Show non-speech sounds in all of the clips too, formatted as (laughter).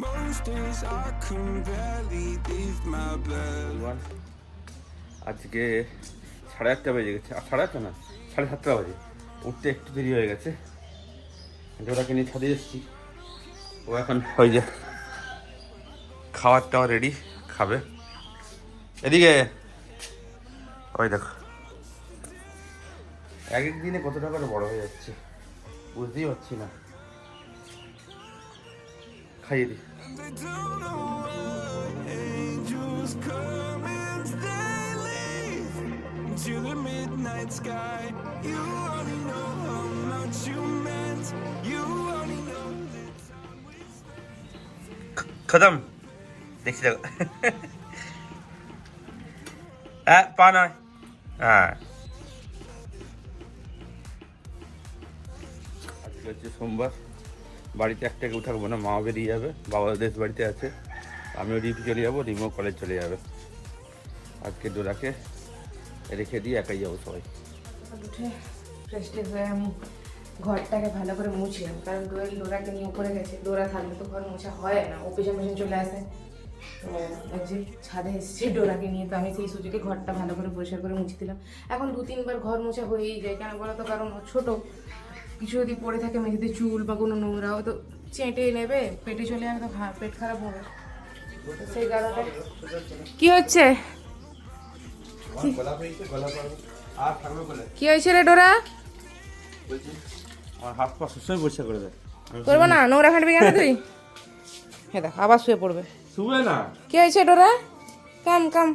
Most days I can barely leave my bed. আজকে সাড়ে আটটা বেজে গেছে। আর সাড়ে আটটা না, সাড়ে সাতটা বাজে। উঠতে একটু দেরি হয়ে গেছে। ওটাকে নিয়ে ছাদে এসেছি। ও এখন ওই যে খাওয়ার টাওয়ার রেডি খাবে। এদিকে, ওই দেখো। এক এক দিনে কত টাকার বড় হয়ে যাচ্ছে? বুঝতেই পারছি না। they leave to the midnight sky. You only know how much you meant. You only know that time we খতম দেখছি দেখো হ্যাঁ পা নয় হ্যাঁ আজকে হচ্ছে সোমবার বাড়িতে একটাকে উঠাবো না মা বেরিয়ে যাবে, বাবা দেশ বাড়িতে আছে, আমিও ডিউটি চলে যাব, রিমো কলেজ চলে যাবে। আজকে ডোরাকে রেখে দিয়ে একাই যাব সবাই। হয়ে আমি ঘরটাকে ভালো করে মুছলাম, কারণ ডোয়েল ডোরাকে নিয়ে উপরে গেছে, ডোরা থাকলে তো ঘর মোছা হয় না, ও পেছন পেছন চলে আসে। যে ছাদে এসেছে ডোরাকে নিয়ে, তো আমি সেই সুযোগে ঘরটা ভালো করে পরিষ্কার করে মুছে দিলাম। এখন দু তিনবার ঘর মোছা হয়েই যায়, কেন বলো তো? কারণ ছোটো। কিছু যদি পড়ে থাকে মেঝেতে চুল বা কোনো নোংরা ও তো চেটে নেবে পেটে চলে যাবে তো পেট খারাপ হবে। সেই কারণে কি হচ্ছে? আর থাকবে বলে কি হয়েছে রে ডোরা? বলছি আমার হাত পা সবসময় পরিষ্কার করে দেয় করব না নোংরা কেন তুই? হ্যাঁ দেখ আবার শুয়ে পড়বে। শুবে না। কি হয়েছে ডোরা? কাম কাম।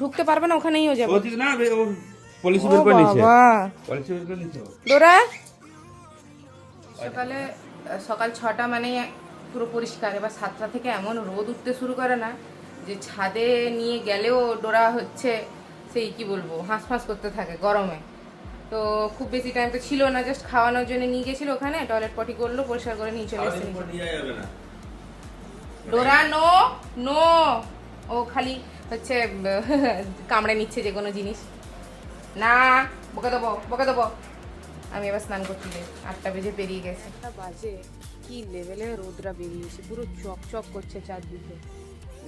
ঢুকতে পারবে না ওখানেই ও যাবে। না পলিসি বের করে নিচ্ছে পলিসি বের করে নিচ্ছে ডোরা? সকালে সকাল ছটা মানে পুরো পরিষ্কার। এবার সাতটা থেকে এমন রোদ উঠতে শুরু করে না যে ছাদে নিয়ে গেলেও ডোরা হচ্ছে সেই কি বলব হাঁস ফাঁস করতে থাকে গরমে। তো খুব বেশি টাইম তো ছিল না জাস্ট খাওয়ানোর জন্য নিয়ে গেছিল ওখানে টয়লেট পটি করল পরিষ্কার করে নিয়ে চলে এসেছে। ডোরা নো নো! ও খালি হচ্ছে (laughs) কামড়ে নিচ্ছে যে কোনো জিনিস। না বকে দেবো বকে দেবো। আমি এবার স্নান করতে যাই। আটটা বেজে পেরিয়ে গেছে। একটা বাজে। কি লেভেলে রোদরা বেরিয়েছে পুরো চক চক করছে চারদিকে।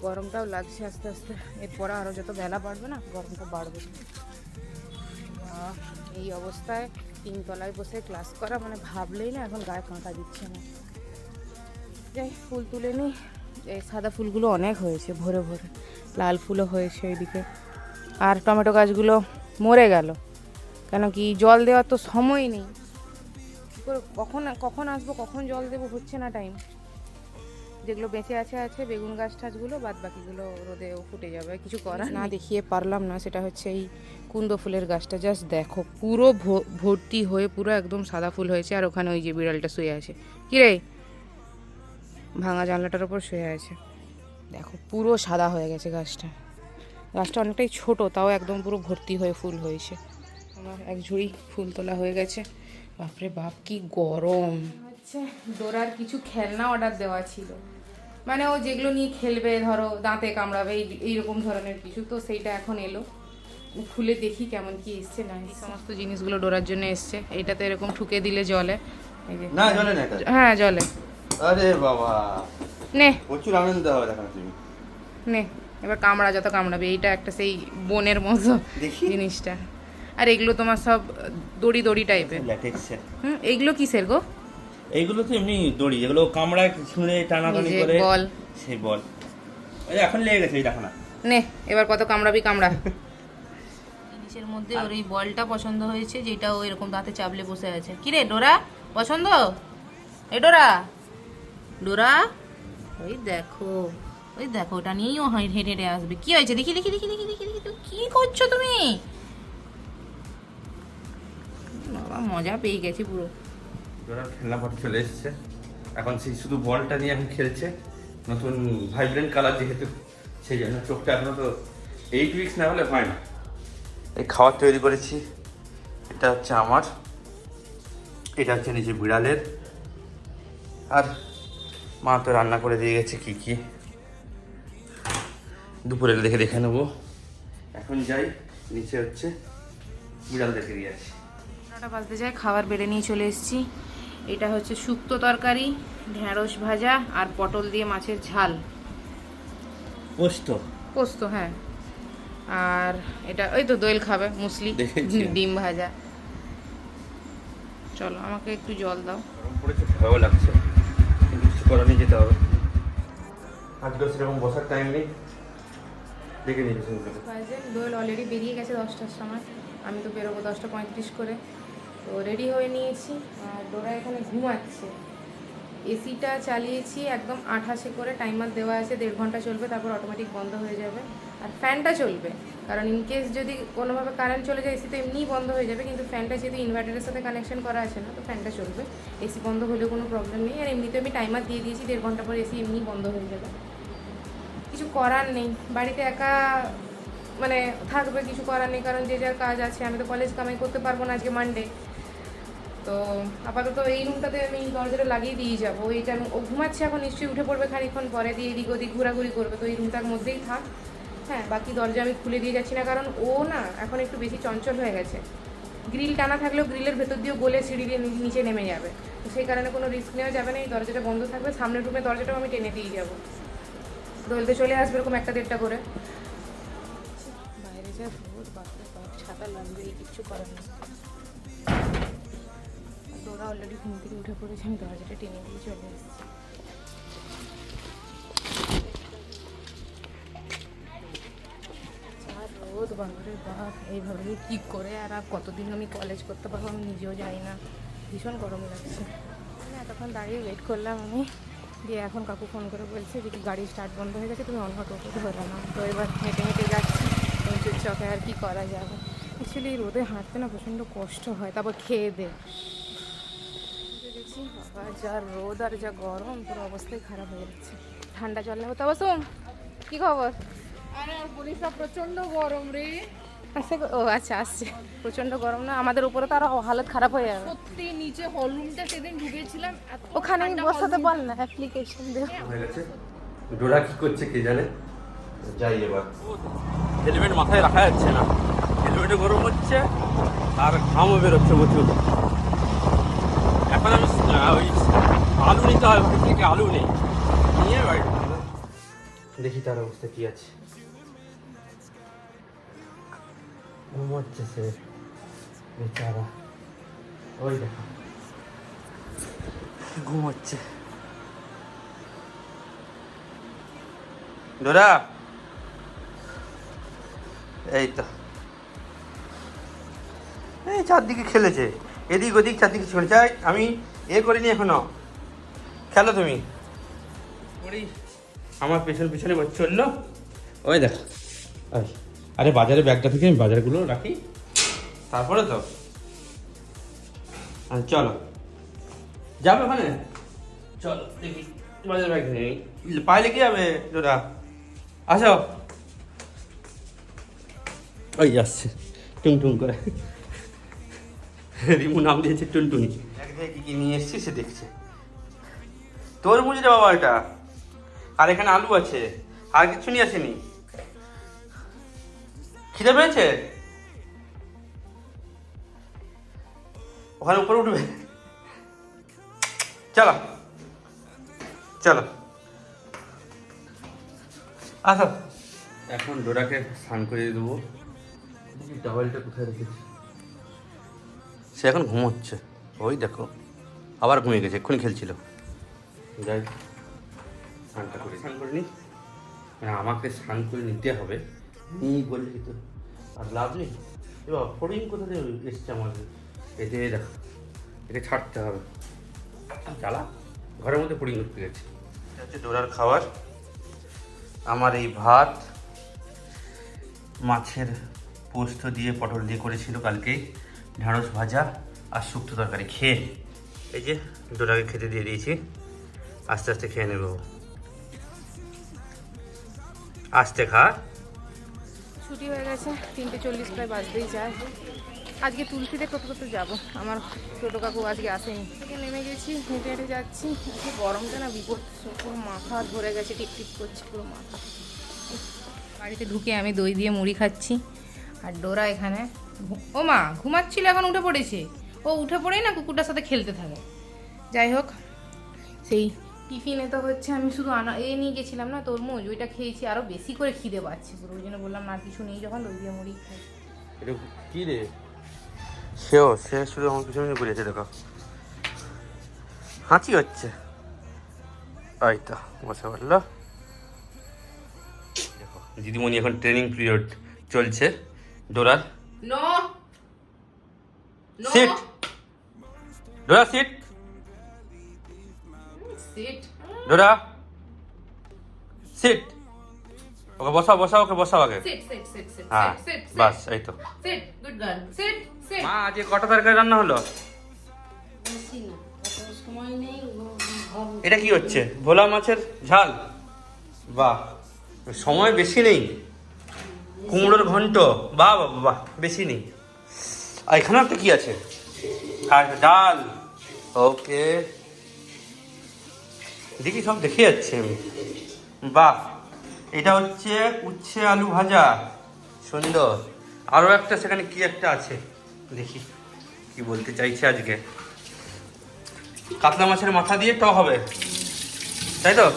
গরমটাও লাগছে আস্তে আস্তে। এরপরে আরও যত বেলা বাড়বে না, গরমটা বাড়বে। এই অবস্থায় তিনতলায় বসে ক্লাস করা মানে ভাবলেই না, এখন গায়ে কাঁটা দিচ্ছে না। যাই ফুল তুলে নিই। এই সাদা ফুলগুলো অনেক হয়েছে, ভরে ভরে। লাল ফুলও হয়েছে ওইদিকে আর টমেটো গাছগুলো মরে গেল। কেন কি জল দেওয়ার তো সময় নেই। কখন কখন আসব কখন জল দেবো হচ্ছে না টাইম যেগুলো বেঁচে আছে আছে বেগুন গাছ টাছগুলো বাদ বাকিগুলো রোদে ফুটে যাবে কিছু করার না দেখিয়ে পারলাম না সেটা হচ্ছে এই কুন্দ ফুলের গাছটা জাস্ট দেখো পুরো ভর্তি হয়ে পুরো একদম সাদা ফুল হয়েছে আর ওখানে ওই যে বিড়ালটা শুয়ে আছে। কি রে? ভাঙা জানলাটার ওপর শুয়ে আছে। দেখো পুরো সাদা হয়ে গেছে গাছটা। গাছটা অনেকটাই ছোট তাও একদম পুরো ভর্তি হয়ে ফুল হয়েছে। আমার এক ঝুড়ি ফুল তোলা হয়ে গেছে। বাপরে বাপ কি গরম। হচ্ছে ডোরার কিছু খেলনা অর্ডার দেওয়া ছিল। মানে ও যেগুলো নিয়ে খেলবে ধরো দাঁতে কামড়াবে এই এইরকম ধরনের কিছু। তো সেইটা এখন এলো। খুলে দেখি কেমন কি এসছে না এই সমস্ত জিনিসগুলো ডোরার জন্য এসছে। এইটা তো এরকম ঠুকে দিলে জলে। না জলে না হ্যাঁ জলে। আরে বাবা। নে। প্রচুর আনন্দ হবে দেখো তুমি নে এবার কামড়া যত কামড়াবে এইটা একটা সেই বনের মতো জিনিসটা। আর এগুলো তোমার সব দড়ি দড়ি টাইপের হুম এইগুলো কিসের গো? এইগুলো তো এমনি দড়ি যেগুলো কামড়ায় ছুঁড়ে টানাটানি এই করে। বল। সেই বল। এই এখন লেগে গেছে এই দেখো না। নে এবার কত কামড়াবি কামড়া। জিনিসের মধ্যে ওর এই বলটা পছন্দ হয়েছে যেটা ও এরকম দাঁতে চাবলে বসে আছে। কি রে ডোরা পছন্দ? এ ডোরা। ডোরা ওই দেখো ওই দেখো ওটা নিয়েই ও হেঁটে হেঁটে হেঁটে আসবে। কি হয়েছে? দেখি দেখি দেখি দেখি দেখি দেখি তুমি কি করছ তুমি? বাবা মজা পেয়ে গেছি পুরো। ওরা খেলনাপাতি চলে এসেছে। এখন সেই শুধু বলটা নিয়ে এখন খেলছে। নতুন ভাইব্রেন্ট কালার যেহেতু সেই জন্য চোখটা এখনও তো এইট উইক্স না হলে হয় না। এই খাবার তৈরি করেছি। এটা হচ্ছে আমার। এটা হচ্ছে নিজে বিড়ালের। আর মা তো রান্না করে দিয়ে গেছে কি কি। দুপুরে দেখে দেখে নেব। এখন যাই নিচে হচ্ছে বিড়াল দেখে দিয়ে আছি নটা বাজতে যায় খাবার বেড়ে নিয়ে চলে এসেছি। এটা হচ্ছে শুক্তো তরকারি ঢ্যাঁড়স ভাজা আর পটল দিয়ে মাছের ঝাল। পোস্ত। পোস্ত হ্যাঁ। আর এটা ওই তো দোয়েল খাবে মুসলি ডিম ভাজা। চলো আমাকে একটু জল দাও। গরম পড়েছে ভয়ও লাগছে। কিছু করার নেই যেতে হবে। আজকে সেরকম বসার টাইম নেই। দেখে নিয়েছি। দোয়েল অলরেডি বেরিয়ে গেছে দশটার সময়। আমি তো বেরোবো দশটা পঁয়ত্রিশ করে। তো রেডি হয়ে নিয়েছি। আর ডোরা এখানে ঘুমাচ্ছে। এসিটা চালিয়েছি একদম আঠাশে করে। টাইমার দেওয়া আছে, দেড় ঘণ্টা চলবে, তারপর অটোমেটিক বন্ধ হয়ে যাবে। আর ফ্যানটা চলবে, কারণ ইনকেস যদি কোনোভাবে কারেন্ট চলে যায় এসি তো এমনিই বন্ধ হয়ে যাবে, কিন্তু ফ্যানটা যেহেতু ইনভার্টারের সাথে কানেকশন করা আছে না, তো ফ্যানটা চলবে। এসি বন্ধ হলেও কোনো প্রবলেম নেই। আর এমনিতে আমি টাইমার দিয়ে দিয়েছি, দেড় ঘণ্টা পর এসি এমনি বন্ধ হয়ে যাবে। কিছু করার নেই। বাড়িতে একা মানে থাকবে, কিছু করার নেই, কারণ যে যার কাজ আছে, আমি তো কলেজ কামাই করতে পারব না আজকে মানডে তো আপাতত এই রুমটাতে আমি দরজাটা লাগিয়ে দিয়ে যাব। এইটা ও ঘুমাচ্ছে এখন, নিশ্চয়ই উঠে পড়বে খানিক্ষণ পরে, দিয়ে এদিক ওদিক ঘোরাঘুরি করবে। তো এই রুমটার মধ্যেই থাক। হ্যাঁ বাকি দরজা আমি খুলে দিয়ে যাচ্ছি না, কারণ ও না এখন একটু বেশি চঞ্চল হয়ে গেছে। গ্রিল টানা থাকলেও গ্রিলের ভেতর দিয়েও গলে সিঁড়ি দিয়ে নিচে নেমে যাবে। তো সেই কারণে কোনো রিস্ক নেওয়া যাবে না, এই দরজাটা বন্ধ থাকবে। সামনের রুমে দরজাটাও আমি টেনে দিয়ে যাব। দোলতে চলে আসবে এরকম একটা দেড়টা করে। বাইরে যা ছাতা লাগবে কিচ্ছু করার নেই। অলরেডি ঘুম থেকে উঠে পড়েছে, আমি দরজাটা টেনে দিয়ে চলে এসেছি। রোদ বাবারে বাপ, এইভাবে কি করে আর আর কতদিন আমি কলেজ করতে পারব আমি নিজেও জানি না। ভীষণ গরম লাগছে। এতক্ষণ দাঁড়িয়ে ওয়েট করলাম আমি, দিয়ে এখন কাকু ফোন করে বলছে যে কি গাড়ি স্টার্ট বন্ধ হয়ে গেছে, তুমি অন্য টোটো ধরে না। তো এবার হেঁটে হেঁটে যাচ্ছি উঁচুর চকে আর কি করা যাবে? অ্যাকচুয়ালি রোদে হাঁটতে না প্রচণ্ড কষ্ট হয়, তারপর খেয়ে দে। দেখেছি বাবা যা রোদ আর যা গরম পুরো অবস্থাই খারাপ হয়ে যাচ্ছে। ঠান্ডা জল নেব তবে শোন কি খবর? আরে আর বলিস না প্রচণ্ড গরম রে। আসছে ও আচ্ছা আসছে। প্রচণ্ড গরম না আমাদের উপরে তো আরও হালত খারাপ হয়ে যাবে। সত্যি নিচে হল রুমটা সেদিন ঢুকেছিলাম ওখানে আমি বসাতে বল না অ্যাপ্লিকেশন দে হয়ে গেছে। ডোরা কি করছে কে জানে? যাই এবার। হেলমেট মাথায় রাখা যাচ্ছে না। হেলমেটে গরম হচ্ছে আর ঘামও বেরোচ্ছে প্রচুর। এখন আমি ওই আলু নিতে হয় বাড়ি থেকে আলু নেই। নিয়ে বাড়ি। দেখি তার অবস্থা কি আছে। ঘুমোচ্ছে সে বেচারা। ওই দেখো। ঘুমোচ্ছে। ডোরা। এই তো। এই চারদিকে খেলেছে। এদিক ওদিক চারদিকে চলে যায়। আমি এ করিনি এখনও। খেলো তুমি। আমার পেছন পেছনে চলল ওই দেখ। ওই আরে বাজারে ব্যাগটা থেকে আমি বাজারগুলো রাখি। তারপরে তো। আচ্ছা, চলো। যাবে ওখানে। চলো দেখি। বাজার ব্যাগ নেই। পায়ে লেগে যাবে ডোরা আসো। ওই আসছে টুং টুং করে। রিমু নাম দিয়েছে টুনটুনি। কি কি নিয়ে এসছি সে দেখছে। তোর বুঝে বাবা এটা। আর এখানে আলু আছে। আর কিছু নিয়ে আসেনি। খিদে পেয়েছে? ওখানে উপরে উঠবে। চলো। চলো। আসো। এখন ডোরাকে স্নান করিয়ে দেবো। ডাবলটা কোথায় রেখেছি সে এখন ঘুমোচ্ছে। ওই দেখো আবার ঘুমিয়ে গেছে এক্ষুনি খেলছিল। যাই স্নানটা করি স্নান করে নি? মানে আমাকে স্নান করে নিতে হবে। নি বললি তো? আর লাভ নেই? এবার ফড়িং কোথা থেকে এসছে আমাদের এতে দেখো একে ছাড়তে হবে। চালা ঘরের মধ্যে পুডিং উঠতে গেছে। এটা হচ্ছে ডোরার খাবার। আমার এই ভাত মাছের পোস্ত দিয়ে পটল দিয়ে করেছিল কালকেই। ঢেঁড়স ভাজা আর শুক্তো তরকারি খেয়ে। এই যে ডোরাকে খেতে দিয়ে দিয়েছি, আস্তে আস্তে খেয়ে নেব। আস্তে খা। ছুটি হয়ে গেছে, তিনটে চল্লিশ প্রায় বাজতেই যায়। আজকে তুলসীতে টোটো টোটো যাব? আমার ছোটো কাকু আজকে আসেনি। থেকে নেমে গেছি, হেঁটে হেঁটে যাচ্ছি। আজকে গরমটা না বিপদ, পুরো মাথা ধরে গেছে, টিপ টিপ করছে পুরো মাথা। বাড়িতে ঢুকে আমি দই দিয়ে মুড়ি খাচ্ছি। আর ডোরা এখানে ও মা, ঘুমাচ্ছিল এখন, উঠে পড়েছে। ও উঠে পড়েই না কুকুরটার সাথে খেলতে থাকে। যাই হোক, সেই টিফিনে তো হচ্ছে আমি শুধু আনা এ নিয়ে গেছিলাম না, তরমুজ, ওইটা খেয়েছি আরও বেশি করে খিদে পাচ্ছে পুরো, ওই জন্য বললাম না কিছু নেই যখন, দই দিয়ে মুড়ি খাই। এটা কি রে? সেও, সে শুধু আমার পিছনে ঘুরেছে, দেখো। হাঁচি হচ্ছে। এই তো, বসে দেখো, দিদিমণি এখন ট্রেনিং পিরিয়ড চলছে ডোরার no sit Dora sit sit Dora sit okay বসাও বসাও ওকে বসাও আগে। সিট সিট সিট সিট হ্যাঁ সিট বাস এই তো। Sit good girl sit sit মা আজকে কটা তরকারি রান্না হলো? এটা কি হচ্ছে? ভোলা মাছের ঝাল? বাহ সময় বেশি নেই। কুমড়োর ঘন্ট। বাহ বাহ বেশি নেই। আর এখানে একটা কি আছে? আর ডাল। ওকে। দেখি, সব দেখে যাচ্ছে আমি। বাহ, এটা হচ্ছে উচ্ছে আলু ভাজা। সুন্দর। আরও একটা, সেখানে কি একটা আছে? দেখি, কি বলতে চাইছে আজকে। কাতলা মাছের মাথা দিয়ে টক হবে। তাই তো?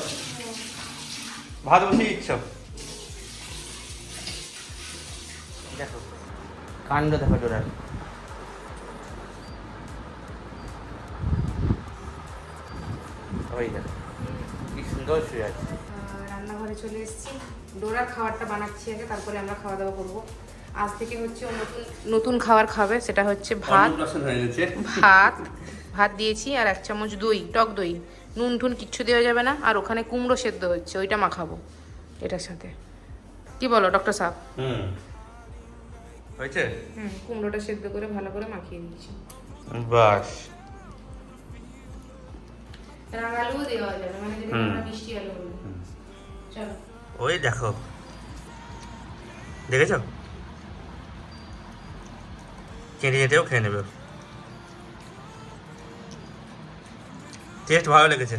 ভাত বসিয়ে দিচ্ছ? কাণ্ড দেখো ডোরার ওই দেখো কি সুন্দর শুয়ে আছে। রান্নাঘরে চলে এসেছি। ডোরার খাবারটা বানাচ্ছি আগে তারপরে আমরা খাওয়া দাওয়া করব। আজ থেকে হচ্ছে ও নতুন নতুন খাবার খাবে সেটা হচ্ছে ভাত। ভাত ভাত দিয়েছি আর এক চামচ দই টক দই। নুন টুন কিচ্ছু দেওয়া যাবে না আর ওখানে কুমড়ো সেদ্ধ হচ্ছে ওইটা মাখাবো এটার সাথে। কি বলো ডক্টর সাহেব? হুম। হয়েছে? হুম কুমড়োটা সেদ্ধ করে ভালো করে মাখিয়ে দিয়েছি বাস। রাঙালুও দেওয়া যাবে মানে যেটা মিষ্টি আলু বলি চলো। ওই দেখো। দেখেছ? চেটে চেটেও খেয়ে নেবে। টেস্ট ভালো লেগেছে।